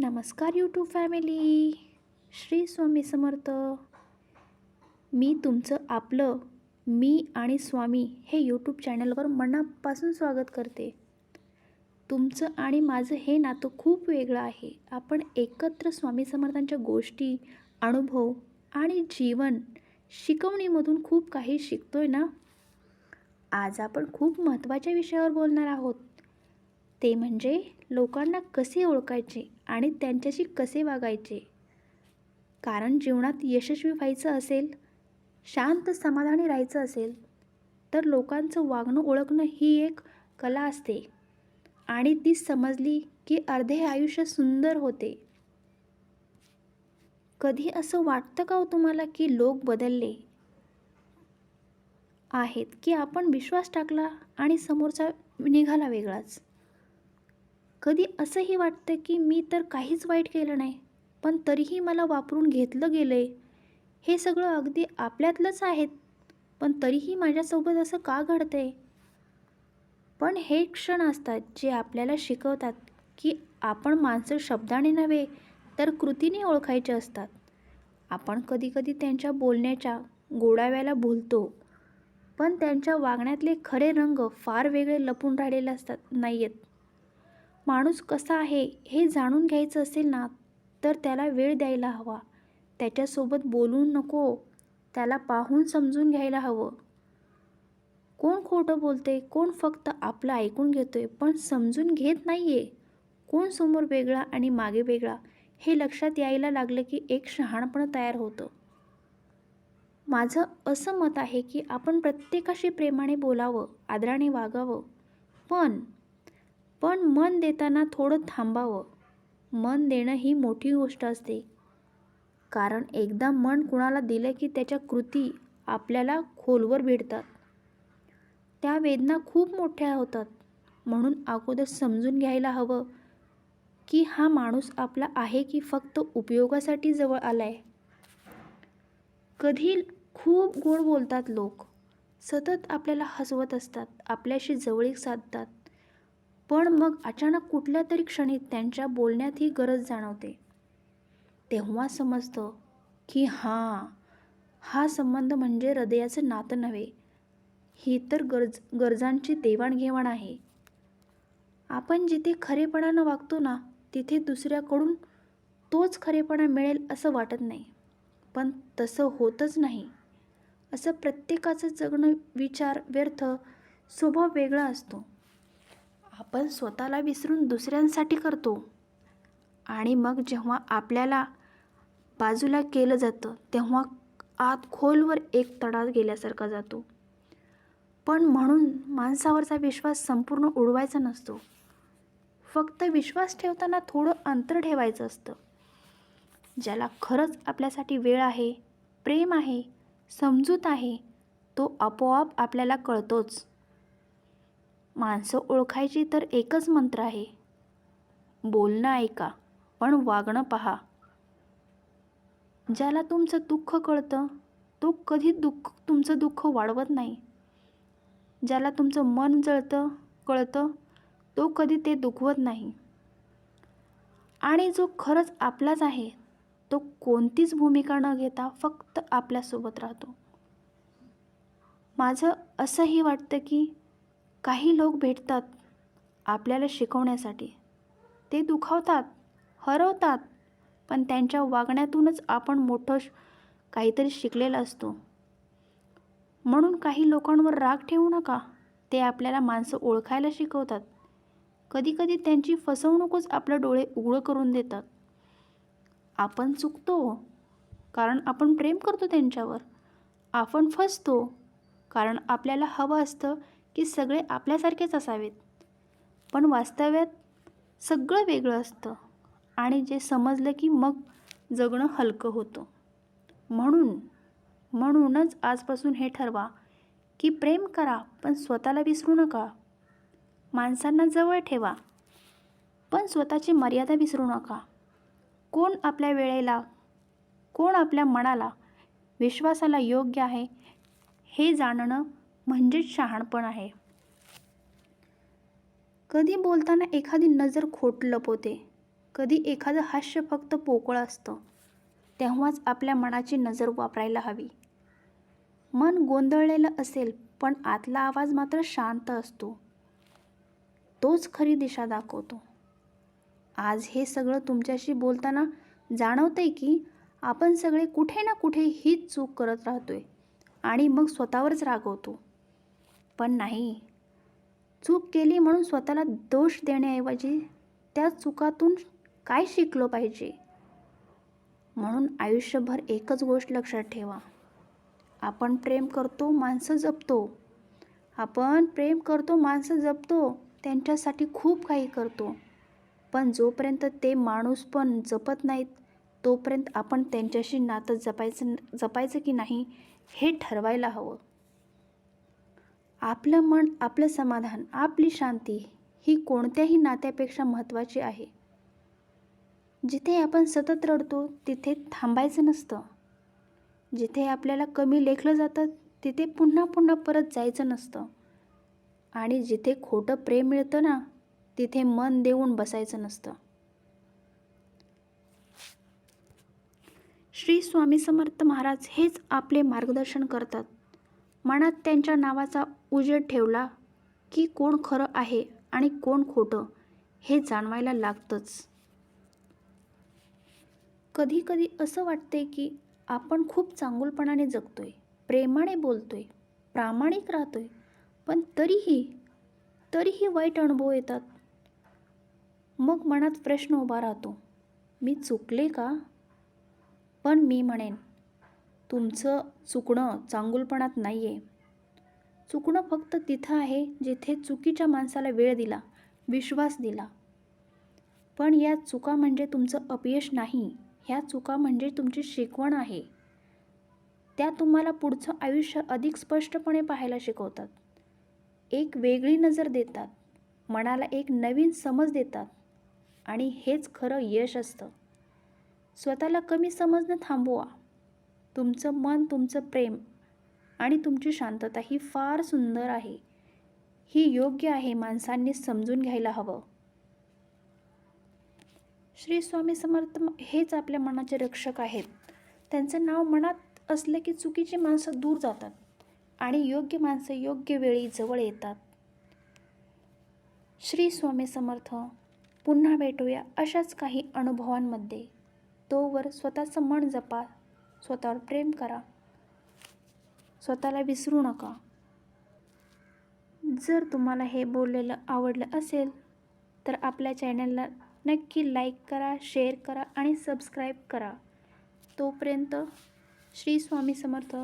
नमस्कार YouTube family Shri Swami Samarth. मी तुमचं आपलं मी आणि स्वामी हे यूट्यूब चॅनलवर मनापासून स्वागत करते. तुमचं आणि माझं हे नातं खूप वेगळं आहे. आपण एकत्र स्वामी समर्थांच्या गोष्टी अनुभव आणि जीवन शिकवणीमधून खूप काही शिकतोय ना? आज आपण खूप महत्त्वाच्या विषयावर बोलणार आहोत. ते म्हणजे लोकांना कसे ओळखायचे आणि त्यांच्याशी कसे वागायचे? कारण जीवनात यशस्वी व्हायचं असेल शांत समाधानी राहायचं असेल तर लोकांचं वागणं ओळखणं ही एक कला असते. आणि ती समजली की अर्धे आयुष्य सुंदर होते. कधी असं वाटतं का हो तुम्हाला की लोक बदलले आहेत की आपण विश्वास टाकला आणि समोरचा निघाला वेगळाच? कधी असंही वाटतं की मी तर काहीच वाईट केलं नाही पण तरीही मला वापरून घेतलं गेलं आहे हे सगळं अगदी आपल्यातलंच आहेत पण तरीही माझ्यासोबत असं का घडतं आहे पण हे क्षण असतात जे आपल्याला शिकवतात की आपण माणसं शब्दाने नव्हे तर कृतीने ओळखायचे असतात. आपण कधीकधी त्यांच्या बोलण्याच्या गोडाव्याला भुलतो पण त्यांच्या वागण्यातले खरे रंग फार वेगळे लपून राहिलेले असतात नाही आहेत माणूस कसा आहे हे जाणून घ्यायचं असेल ना तर त्याला वेळ द्यायला हवा. त्याच्यासोबत बोलू नको. त्याला पाहून समजून घ्यायला हवं. कोण खोटं बोलते कोण फक्त आपलं ऐकून घेतोय पण समजून घेत नाही आहे कोण समोर वेगळा आणि मागे वेगळा? हे लक्षात यायला लागलं की एक शहाणपण तयार होतं. माझं असं मत आहे की आपण प्रत्येकाशी प्रेमाने बोलावं आदराने वागावं. पण पण मन देताना थोडं थांबावं. मन देणं ही मोठी गोष्ट असते. कारण एकदा मन कुणाला दिलं की त्याच्या कृती आपल्याला खोलवर भेटतात त्या वेदना खूप मोठ्या होतात. म्हणून अगोदर समजून घ्यायला हवं की हा माणूस आपला आहे की फक्त उपयोगासाठी जवळ आला आहे कधी खूप गोड बोलतात लोक. सतत आपल्याला हसवत असतात. आपल्याशी जवळीक साधतात. पण मग अचानक कुठल्या तरी क्षणी त्यांच्या बोलण्यात ही गरज जाणवते. तेव्हा समजतं की हां हा संबंध म्हणजे हृदयाचं नातं नव्हे. ही तर गरज गरजांची देवाणघेवाण आहे. आपण जिथे खरेपणानं वागतो ना तिथे दुसऱ्याकडून तोच खरेपणा मिळेल असं वाटत नाही. पण तसं होतच नाही. असं प्रत्येकाचं जगणं विचार व्यर्थ स्वभाव वेगळा असतो. आपण स्वतःला विसरून दुसऱ्यांसाठी करतो. आणि मग जेव्हा आपल्याला बाजूला केलं जातं तेव्हा आत खोलवर एक तडा गेल्यासारखा जातो. पण म्हणून माणसावरचा विश्वास संपूर्ण उडवायचा नसतो. फक्त विश्वास ठेवताना थोडं अंतर ठेवायचं असतं. ज्याला खरंच आपल्यासाठी वेळ आहे प्रेम आहे समजूत आहे तो आपोआप आपल्याला कळतोच. माणसं ओळखायची तर एकच मंत्र आहे. बोलणं ऐका पण वागणं पहा. ज्याला तुमचं दुःख कळतं तो कधी दुःख तुमचं दुःख वाढवत नाही. ज्याला तुमचं मन जळतं कळतं तो कधी ते दुखवत नाही. आणि जो खरंच आपलाच आहे तो कोणतीच भूमिका न घेता फक्त आपल्यासोबत राहतो. माझं असंही वाटतं की काही लोक भेटतात आपल्याला शिकवण्यासाठी. ते दुखावतात हरवतात पण त्यांच्या वागण्यातूनच आपण मोठं काहीतरी शिकलेलं असतो. म्हणून काही लोकांवर राग ठेवू नका. ते आपल्याला माणसं ओळखायला शिकवतात. कधीकधी त्यांची फसवणूकच आपलं डोळे उघडं करून देतात. आपण चुकतो कारण आपण प्रेम करतो त्यांच्यावर. आपण फसतो कारण आपल्याला हवं असतं की सगळे आपल्यासारखेच असावेत. पण वास्तव्यात सगळं वेगळं असतं आणि जे समजलं की मग जगणं हलकं होतं. म्हणून म्हणूनच आजपासून हे ठरवा की प्रेम करा पण स्वतःला विसरू नका. माणसांना जवळ ठेवा पण स्वतःची मर्यादा विसरू नका. कोण आपल्या वेळेला कोण आपल्या मनाला विश्वासाला योग्य आहे हे जाणणं म्हणजेच शहाणपण आहे. कधी बोलताना एखादी नजर खोट लपवते. कधी एखादं हास्य फक्त पोकळ असतं. तेव्हाच आपल्या मनाची नजर वापरायला हवी. मन गोंधळलेलं असेल पण आतला आवाज मात्र शांत असतो. तोच खरी दिशा दाखवतो. आज हे सगळं तुमच्याशी बोलताना जाणवतंय की आपण सगळे कुठे ना कुठे हीच चूक करत राहतोय आणि मग स्वतःवरच रागवतो पण नाही. चूक केली म्हणून स्वतःला दोष देण्याऐवजी त्या चुकातून काय शिकलो पाहिजे? म्हणून आयुष्यभर एकच गोष्ट लक्षात ठेवा. आपण प्रेम करतो माणसं जपतो. आपण प्रेम करतो माणसं जपतो त्यांच्यासाठी खूप काही करतो. पण जोपर्यंत ते माणूस पण जपत नाहीत तोपर्यंत आपण त्यांच्याशी नातं जपायचं जपायचं की नाही हे ठरवायला हवं. आपलं मन आपलं समाधान आपली शांती ही कोणत्याही नात्यापेक्षा महत्त्वाची आहे. जिथे आपण सतत रडतो तिथे थांबायचं नसतं. जिथे आपल्याला कमी लेखलं जातं तिथे पुन्हा पुन्हा परत जायचं नसतं. आणि जिथे खोटं प्रेम मिळतं ना तिथे मन देऊन बसायचं नसतं. श्री स्वामी समर्थ महाराज हेच आपले मार्गदर्शन करतात. मनात त्यांच्या नावाचा उजेड ठेवला की कोण खरं आहे आणि कोण खोटं हे जाणवायला लागतंच. कधी कधी असं वाटते की आपण खूप चांगुलपणाने जगतोय प्रेमाने बोलतोय प्रामाणिक राहतोय पण तरीही तरीही वाईट अनुभव येतात. मग मनात प्रश्न उभा राहतो मी चुकले का? पण मी म्हणेन तुमचं चुकणं चांगुलपणात नाही आहे चुकणं फक्त तिथं आहे जिथे चुकीच्या माणसाला वेळ दिला विश्वास दिला. पण या चुका म्हणजे तुमचं अपयश नाही ह्या चुका म्हणजे तुमची शिकवण आहे. त्या तुम्हाला पुढचं आयुष्य अधिक स्पष्टपणे पाहायला शिकवतात. एक वेगळी नजर देतात मनाला एक नवीन समज देतात आणि हेच खरं यश असतं. स्वतःला कमी समजणं थांबवा. तुमचं मन तुमचं प्रेम आणि तुमची शांतता ही फार सुंदर आहे. ही योग्य आहे माणसांनी समजून घ्यायला हवं. श्री स्वामी समर्थ हेच आपल्या मनाचे रक्षक आहेत. त्यांचं नाव मनात असलं की चुकीची माणसं दूर जातात आणि योग्य माणसं योग्य वेळी जवळ येतात. श्री स्वामी समर्थ पुन्हा भेटूया अशाच काही अनुभवांमध्ये. तोवर स्वतःचं मन जपा. स्वतःवर प्रेम करा. स्वतःला विसरू नका. जर तुम्हाला हे बोललेलं आवडलं असेल तर आपल्या चॅनलला नक्की लाईक करा शेअर करा आणि सबस्क्राईब करा. तोपर्यंत श्री स्वामी समर्थ.